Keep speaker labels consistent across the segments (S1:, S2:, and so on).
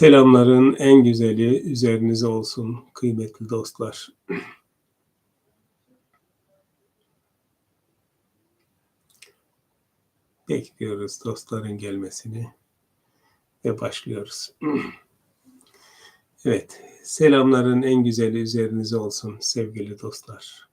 S1: Selamların en güzeli üzerinize olsun kıymetli dostlar. Bekliyoruz dostların gelmesini ve başlıyoruz. Evet, selamların en güzeli üzerinize olsun sevgili dostlar.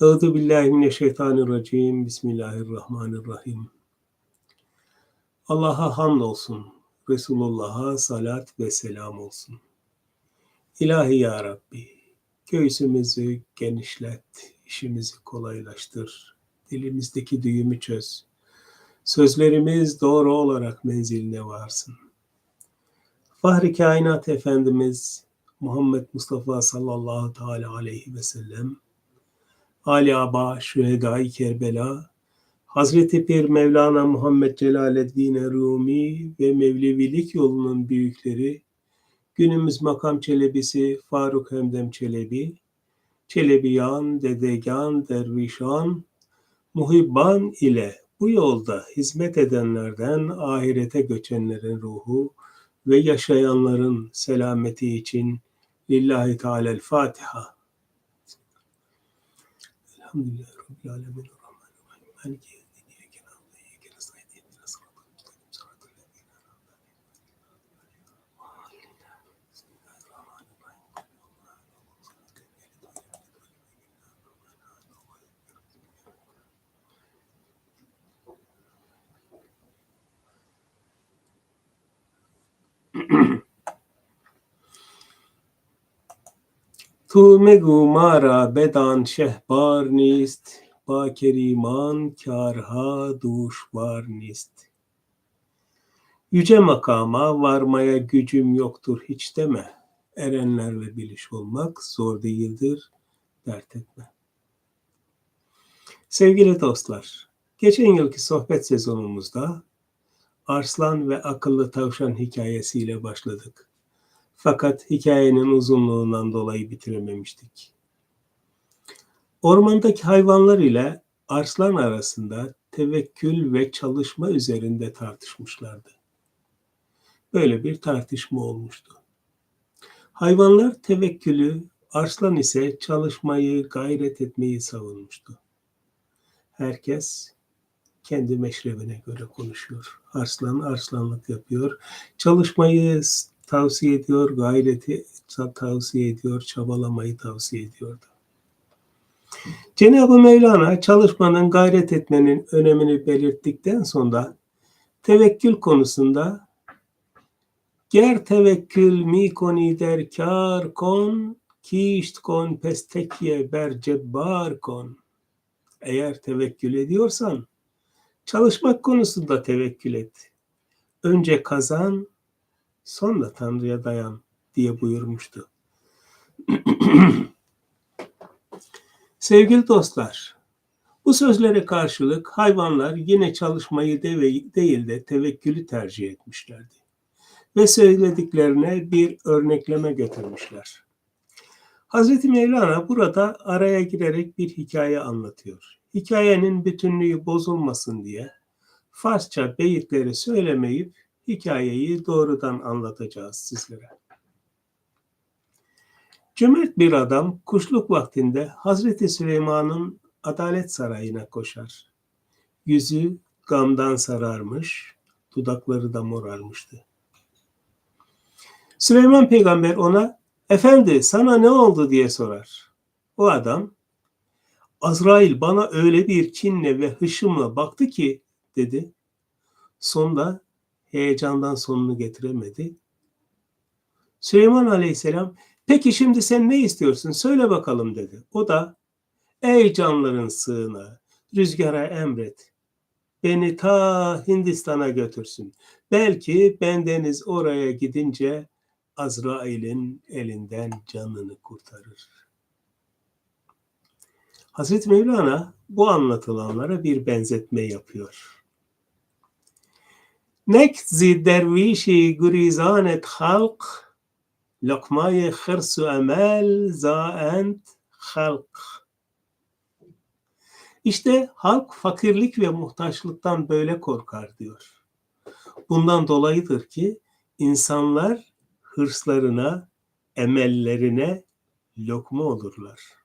S1: Euzu billahi mineşşeytanirracim. Bismillahirrahmanirrahim. Allah'a hamdolsun. Resulullah'a salat ve selam olsun. İlahi Ya Rabbi, göğsümüzü genişlet, işimizi kolaylaştır, dilimizdeki düğümü çöz. Sözlerimiz doğru olarak menziline varsın. Fahri Kainat Efendimiz Muhammed Mustafa sallallahu teala aleyhi ve sellem, Ali Aba, Şühedai Kerbela, Hazreti Pir Mevlana Muhammed Celaleddin Rumi ve Mevlevilik yolunun büyükleri, günümüz makam çelebisi Faruk Hemdem Çelebi, Çelebiyan, Dedegan, Dervişan, Muhibban ile bu yolda hizmet edenlerden ahirete göçenlerin ruhu ve yaşayanların selameti için Lillahi Teala'l-Fatiha. Elhamdülillahi Rabbil Alemin. Maliki تو مگو ما را بدان شهبار نیست با keriman karha duşvar nist. Yüce makama varmaya gücüm yoktur hiç deme. Erenlerle biliş olmak zor değildir, dert etme. Sevgili dostlar, geçen yılki sohbet sezonumuzda Arslan ve Akıllı Tavşan hikayesiyle başladık. Fakat hikayenin uzunluğundan dolayı bitirememiştik. Ormandaki hayvanlar ile arslan arasında tevekkül ve çalışma üzerinde tartışmışlardı. Böyle bir tartışma olmuştu. Hayvanlar tevekkülü, arslan ise çalışmayı, gayret etmeyi savunmuştu. Herkes kendi meşrebine göre konuşuyor. Arslan arslanlık yapıyor. Çalışmayı tavsiye ediyor, gayreti tavsiye ediyor, çabalamayı tavsiye ediyordu. Cenab-ı Mevlana çalışmanın, gayret etmenin önemini belirttikten sonra tevekkül konusunda ger tevekkül mi koni der kar kon kişt kon pestekye ber cebbar kon eğer tevekkül ediyorsan çalışmak konusunda tevekkül et. Önce kazan, sonra Tanrı'ya dayan diye buyurmuştu. Sevgili dostlar, bu sözlere karşılık hayvanlar yine çalışmayı değil de tevekkülü tercih etmişlerdi. Ve söylediklerine bir örnekleme götürmüşler. Hazreti Mevlana burada araya girerek bir hikaye anlatıyor. Hikayenin bütünlüğü bozulmasın diye Farsça beyitleri söylemeyip hikayeyi doğrudan anlatacağız sizlere. Cömert bir adam kuşluk vaktinde Hazreti Süleyman'ın adalet sarayına koşar. Yüzü gamdan sararmış, dudakları da morarmıştı. Süleyman peygamber ona, efendi sana ne oldu diye sorar. O adam, Azrail bana öyle bir kinle ve hışımla baktı ki, dedi. Sonda heyecandan sonunu getiremedi. Süleyman aleyhisselam Peki şimdi sen ne istiyorsun? Söyle bakalım dedi. O da ey canların sığına rüzgara emret. Beni ta Hindistan'a götürsün. Belki bendeniz oraya gidince Azrail'in elinden canını kurtarır. Hazreti Mevlana bu anlatılanlara bir benzetme yapıyor. Nekzi dervişi gürizanet halk lokmayı hırsu emel zaent halk. İşte halk fakirlik ve muhtaçlıktan böyle korkar diyor. Bundan dolayıdır ki insanlar hırslarına, emellerine lokma olurlar.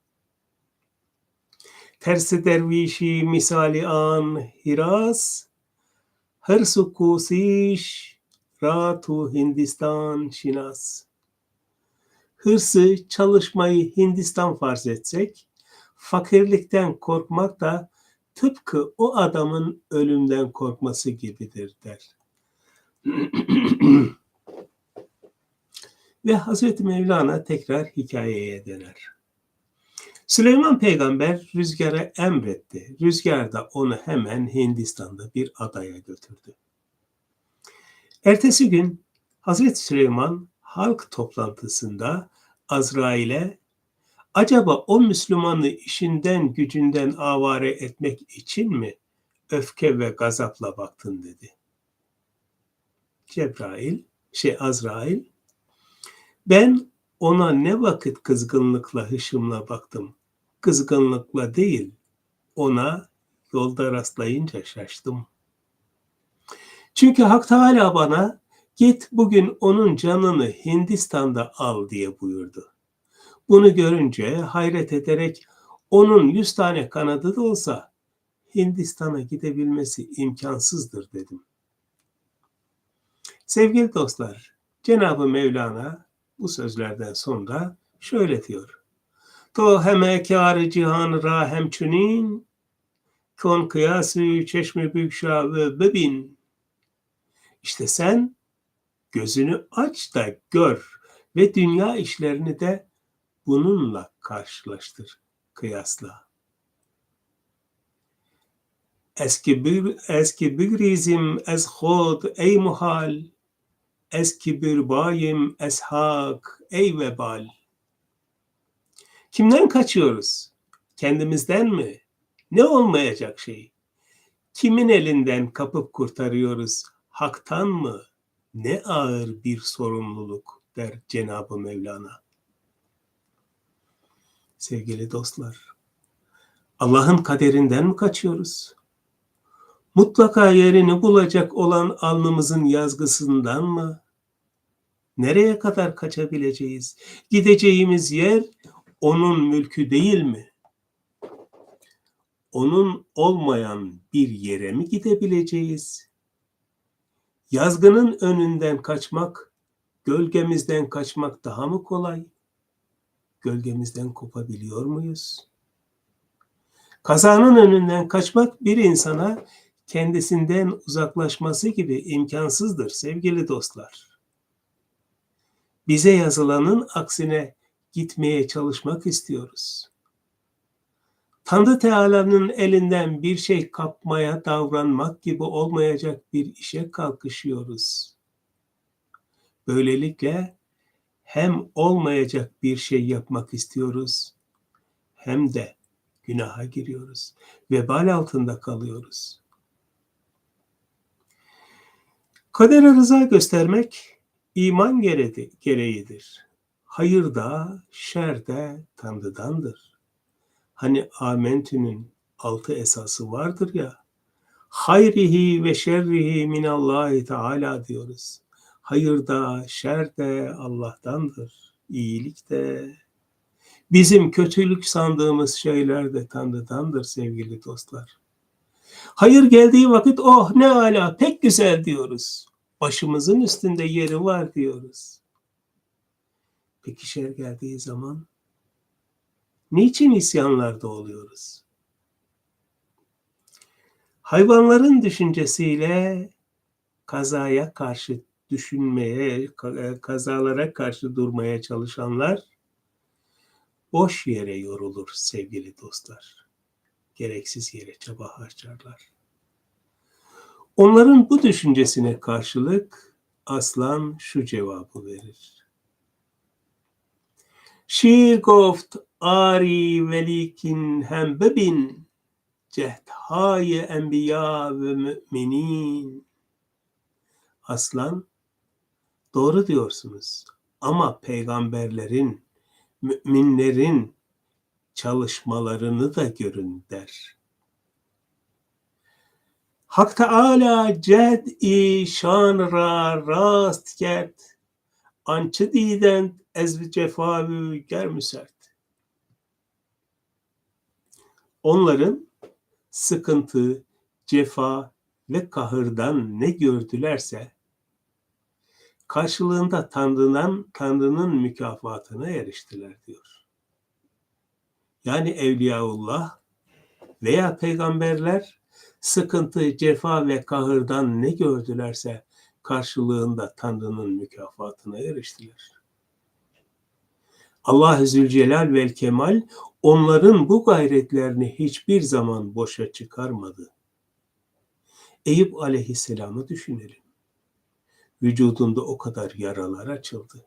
S1: Tersi dervişi misali an hiras, hırsu kusiş, ratu Hindistan şinas. Hırsı, çalışmayı Hindistan farz etsek, fakirlikten korkmak da tıpkı o adamın ölümden korkması gibidir der. Ve Hazreti Mevlana tekrar hikayeye döner. Süleyman peygamber rüzgara emretti. Rüzgar da onu hemen Hindistan'da bir adaya götürdü. Ertesi gün Hazreti Süleyman halk toplantısında Azrail'e acaba o Müslümanı işinden gücünden avare etmek için mi öfke ve gazapla baktın dedi. Cebrail, şey Azrail, ben ona ne vakit kızgınlıkla, hışımla baktım. Kızgınlıkla değil, ona yolda rastlayınca şaştım. Çünkü Hak Teala bana git bugün onun canını Hindistan'da al diye buyurdu. Bunu görünce hayret ederek onun yüz tane kanadı da olsa Hindistan'a gidebilmesi imkansızdır dedim. Sevgili dostlar, Cenab-ı Mevlana bu sözlerden sonra şöyle diyor. To heme kâr cihan ra hemçunin kon kıyası çeşme bükşa ve bebin. İşte sen gözünü aç da gör ve dünya işlerini de bununla karşılaştır, kıyasla. Eski bir eski bir rizim ez khod ey muhal eski bir bayim ez hak ey vebal. Kimden kaçıyoruz? Kendimizden mi? Ne olmayacak şey? Kimin elinden kapıp kurtarıyoruz? Haktan mı? Ne ağır bir sorumluluk der Cenab-ı Mevlana. Sevgili dostlar, Allah'ın kaderinden mi kaçıyoruz? Mutlaka yerini bulacak olan alnımızın yazgısından mı? Nereye kadar kaçabileceğiz? Gideceğimiz yer onun mülkü değil mi? Onun olmayan bir yere mi gidebileceğiz? Yazgının önünden kaçmak, gölgemizden kaçmak daha mı kolay? Gölgemizden kopabiliyor muyuz? Kazanın önünden kaçmak bir insana kendisinden uzaklaşması gibi imkansızdır sevgili dostlar. Bize yazılanın aksine gitmeye çalışmak istiyoruz. Tanrı Teala'nın elinden bir şey kapmaya davranmak gibi olmayacak bir işe kalkışıyoruz. Böylelikle hem olmayacak bir şey yapmak istiyoruz hem de günaha giriyoruz. Vebal altında kalıyoruz. Kadere rıza göstermek iman gereğidir. Hayır da şer de Tanrı'dandır. Hani Amentü'nün altı esası vardır ya. Hayrihi ve şerrihi minallahi teala diyoruz. Hayır da şer de Allah'tandır. İyilik de bizim kötülük sandığımız şeyler de Tanrı'dandır sevgili dostlar. Hayır geldiği vakit oh ne ala pek güzel diyoruz. Başımızın üstünde yeri var diyoruz. Peki şer geldiği zaman niçin isyanlarda oluyoruz? Hayvanların düşüncesiyle kazaya karşı düşünmeye, e, kazalara karşı durmaya çalışanlar boş yere yorulur sevgili dostlar. Gereksiz yere çaba harcarlar. Onların bu düşüncesine karşılık aslan şu cevabı verir. Şiir goft ari velikin hem bebin cehdhay enbiya ve müminin. Aslan doğru diyorsunuz ama peygamberlerin, müminlerin çalışmalarını da görün der. Hak Teala ced-i şan ra rast kert, ançı diden ez cefavü germüsert. Onların sıkıntı, cefa ve kahırdan ne gördülerse karşılığında Tanrı'nın Tanrı'nın mükafatına eriştiler diyor. Yani Evliyaullah veya peygamberler sıkıntı, cefa ve kahırdan ne gördülerse karşılığında Tanrı'nın mükafatına eriştiler. Allah Zülcelal ve Kemal onların bu gayretlerini hiçbir zaman boşa çıkarmadı. Eyüp aleyhisselamı düşünelim. Vücudunda o kadar yaralar açıldı.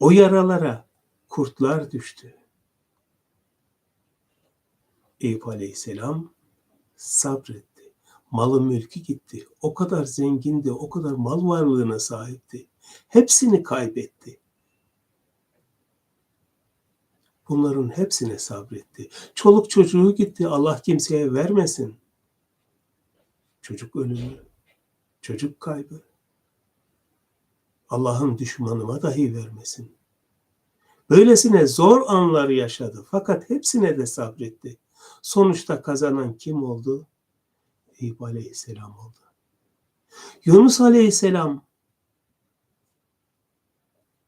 S1: O yaralara kurtlar düştü. Eyüp aleyhisselam sabretti. Malı mülkü gitti. O kadar zengindi, o kadar mal varlığına sahipti. Hepsini kaybetti. Bunların hepsine sabretti. Çoluk çocuğu gitti. Allah kimseye vermesin. Çocuk ölümü, çocuk kaybı. Allah'ın düşmanıma dahi vermesin. Böylesine zor anlar yaşadı fakat hepsine de sabretti. Sonuçta kazanan kim oldu? Eyüp Aleyhisselam oldu. Yunus Aleyhisselam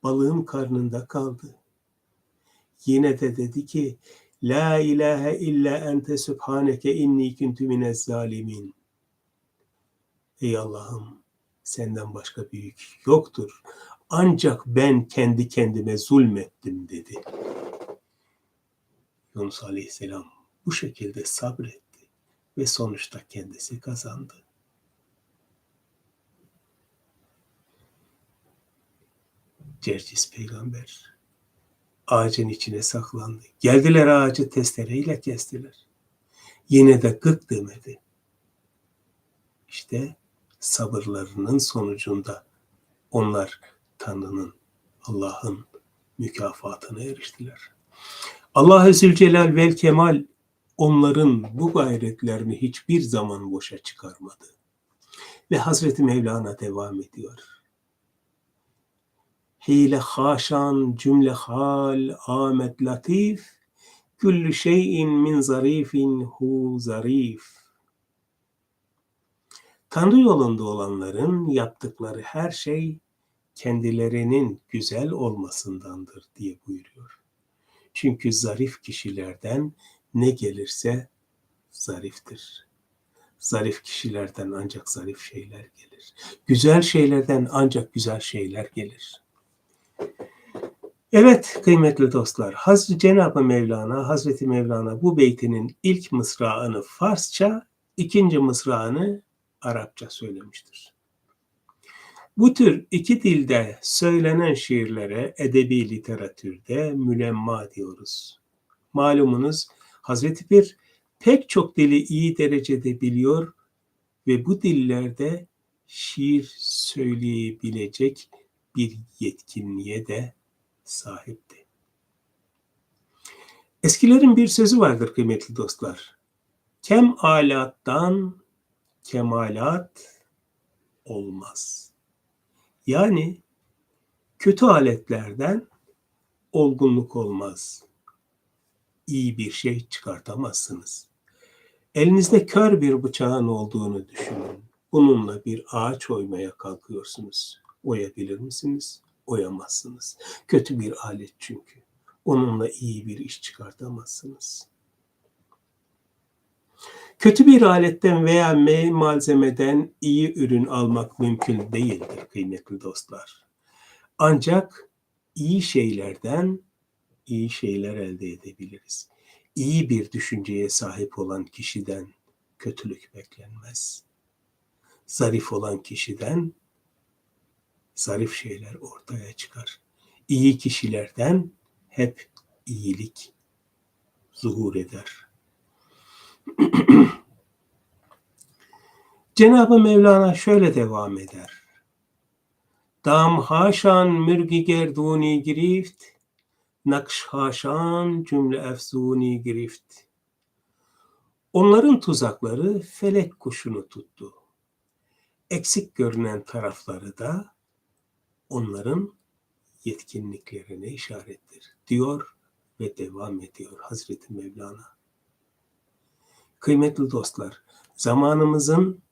S1: balığın karnında kaldı. Yine de dedi ki La ilahe illa ente subhaneke inni kuntu minez zalimin. Ey Allah'ım senden başka büyük yoktur. Ancak ben kendi kendime zulmettim dedi. Yunus Aleyhisselam bu şekilde sabretti ve sonuçta kendisi kazandı. Cercis peygamber ağacın içine saklandı. Geldiler ağacı testereyle kestiler. Yine de gık demedi. İşte sabırlarının sonucunda onlar Tanrı'nın, Allah'ın mükafatına eriştiler. Allah-u Zülcelal vel Kemal onların bu gayretlerini hiçbir zaman boşa çıkarmadı. Ve Hazreti Mevlana devam ediyor. Hile haşan cümle hal amet latif, küllü şeyin min zarifin hu zarif. Tanrı yolunda olanların yaptıkları her şey kendilerinin güzel olmasındandır diye buyuruyor. Çünkü zarif kişilerden ne gelirse zariftir. Zarif kişilerden ancak zarif şeyler gelir. Güzel şeylerden ancak güzel şeyler gelir. Evet kıymetli dostlar, Hazreti Cenab-ı Mevlana, Hazreti Mevlana bu beytinin ilk mısrağını Farsça, ikinci mısrağını Arapça söylemiştir. Bu tür iki dilde söylenen şiirlere edebi literatürde mülemma diyoruz. Malumunuz Hazreti Pir pek çok dili iyi derecede biliyor ve bu dillerde şiir söyleyebilecek bir yetkinliğe de sahipti. Eskilerin bir sözü vardır kıymetli dostlar. Kem alattan kemalat olmaz. Yani kötü aletlerden olgunluk olmaz. İyi bir şey çıkartamazsınız. Elinizde kör bir bıçağın olduğunu düşünün. Bununla bir ağaç oymaya kalkıyorsunuz. Oyabilir misiniz? Oyamazsınız. Kötü bir alet çünkü. Onunla iyi bir iş çıkartamazsınız. Kötü bir aletten veya malzemeden iyi ürün almak mümkün değildir kıymetli dostlar. Ancak iyi şeylerden iyi şeyler elde edebiliriz. İyi bir düşünceye sahip olan kişiden kötülük beklenmez. Zarif olan kişiden zarif şeyler ortaya çıkar. İyi kişilerden hep iyilik zuhur eder. Cenab-ı Mevlana şöyle devam eder. Dam haşan mürgi gerduni girift, nakş haşan cümle efzuni girift. Onların tuzakları felek kuşunu tuttu. Eksik görünen tarafları da onların yetkinliklerine işarettir diyor ve devam ediyor Hazreti Mevlana. Kıymetli dostlar, zamanımızın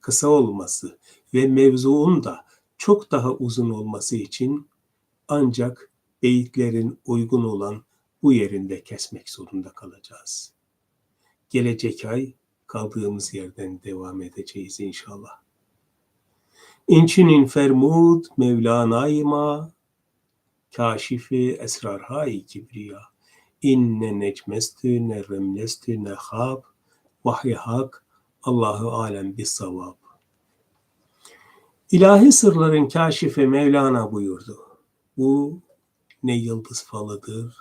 S1: kısa olması ve mevzuun da çok daha uzun olması için ancak beyitlerin uygun olan bu yerinde kesmek zorunda kalacağız. Gelecek ay kaldığımız yerden devam edeceğiz inşallah. İnçinin fermud Mevlana'yı ma kaşifi esrarhay kibriya inne necmestü ne remlestü ne hab vahyi hak Allahu alem bis savab. İlahi sırların kaşifi Mevlana buyurdu. Bu ne yıldız falıdır,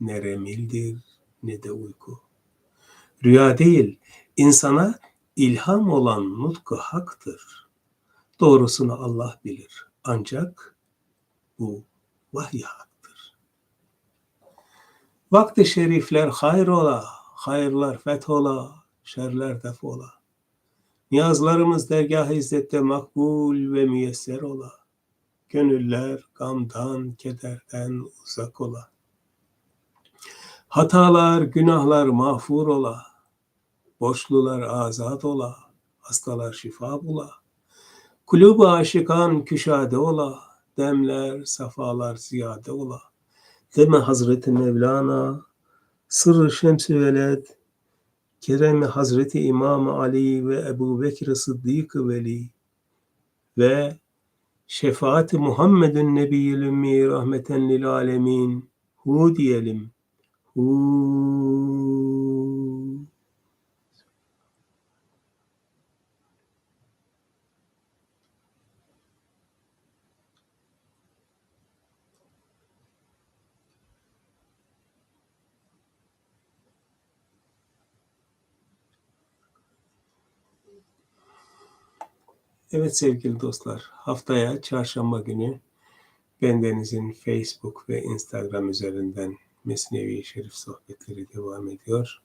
S1: ne remildir, ne de uyku. Rüya değil, insana ilham olan nutku haktır. Doğrusunu Allah bilir. Ancak bu vahiy haktır. Vakti şerifler hayrola, hayırlar fethola, şerler defola. Niyazlarımız dergah-ı izzette makbul ve müyesser ola. Gönüller gamdan, kederden uzak ola. Hatalar, günahlar mağfur ola. Borçlular azat ola. Hastalar şifa bula. Kulübü aşıkan küşade ola. Demler, safalar ziyade ola. Deme Hazreti Mevlana, sırrı şems-i veled, keremi Hazreti İmam Ali ve Ebu Bekir Sıddık Veli ve şefaati Muhammedun Nebiyyül Ümmi rahmeten lil alemin hu diyelim. Hu. Evet sevgili dostlar, haftaya çarşamba günü bendenizin Facebook ve Instagram üzerinden Mesnevi Şerif sohbetleri devam ediyor.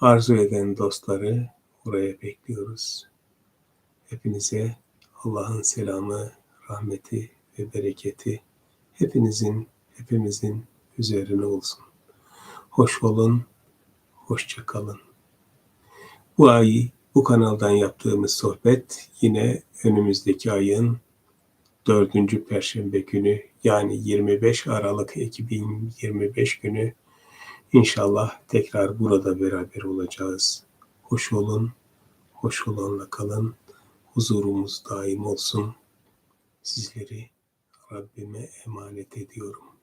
S1: Arzu eden dostları oraya bekliyoruz. Hepinize Allah'ın selamı, rahmeti ve bereketi hepinizin, hepimizin üzerine olsun. Hoş olun, hoşça kalın. Bu ayı bu kanaldan yaptığımız sohbet yine önümüzdeki ayın dördüncü perşembe günü yani 25 Aralık 2025 günü inşallah tekrar burada beraber olacağız. Hoş olun, hoş olanla kalın, huzurumuz daim olsun. Sizleri Rabbime emanet ediyorum.